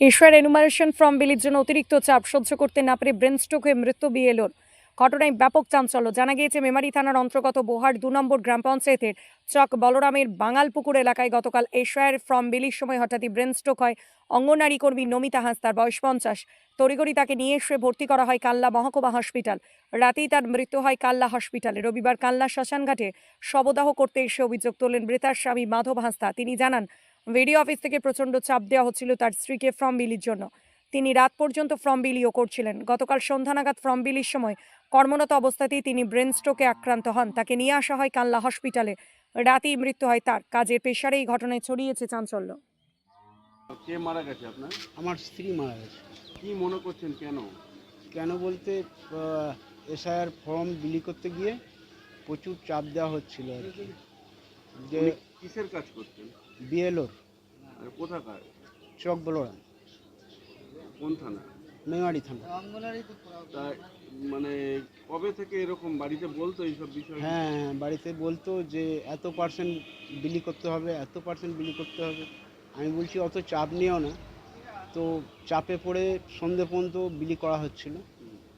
ঈশ্বর enumeration form বিলির জন্য অতিরিক্ত চাপ সহ্য করতে না পেরে ব্রেন স্ট্রোক হয়ে মৃত্যু বিএলওর ঘটনায় ব্যাপক চাঞ্চল্য। জানা গিয়েছে, মেমারি থানার অন্তর্গত বোহার দু নম্বর গ্রাম পঞ্চায়েতের চক বলরামের বাঙালপুকুর এলাকায় গতকাল এশায়ের ফ্রম বিলির সময় হঠাৎই ব্রেন স্ট্রোক হয়। অঙ্গনারী কর্মী নমিতা হাঁসদার, বয়স পঞ্চাশ। তড়িঘড়ি তাকে নিয়ে এসে ভর্তি করা হয় কাল্লা মহকুমা হসপিটাল। রাতেই তার মৃত্যু হয় কাল্লা হসপিটালে। রবিবার কাল্লা শ্মশানঘাটে শবদাহ করতে এসে অভিযোগ তোলেন মৃতার স্বামী মাধব হাঁসদা। তিনি জানান ভিডিও অফিস থেকে প্রচণ্ড চাপ দেওয়া হচ্ছিল তার স্ত্রীকে ফর্ম বিলির জন্য। তিনি রাত পর্যন্ত ফর্ম বিলিও করছিলেন। গতকাল সন্ধ্যা নাগাদ ফর্ম বিলির সময় কর্মরত অবস্থাতেই তিনি ব্রেন স্ট্রোকে আক্রান্ত হন। তাকে নিয়ে আসা হয় কাল্লা হসপিটালে। রাতেই মৃত্যু হয় তার। কাজের পেশারে এই ঘটনায় ছড়িয়েছে চাঞ্চল্য। কে মারা গেছে আপনার? আমার স্ত্রী মারা গেছে। কি মনে করছেন কেন? কেন বলতে এসআইআর ফর্ম বিলি করতে গিয়ে প্রচুর চাপ দেওয়া হচ্ছিল আর কি। যে কিসের কাজ করতেন? বিএলওর। আর কোথাকার? চক বলোরাম কোন থানা? মেমারি থানা। তা মানে কবে থেকে এরকম বাড়িতে বলতো এইসব বিষয়? হ্যাঁ হ্যাঁ, বাড়িতে বলতো যে এত পার্সেন্ট বিলি করতে হবে এত পার্সেন্ট বিলি করতে হবে। আমি বলছি অত চাপ নিও না। তো চাপে পড়ে সন্ধে পর্যন্ত বিলি করা হচ্ছিল।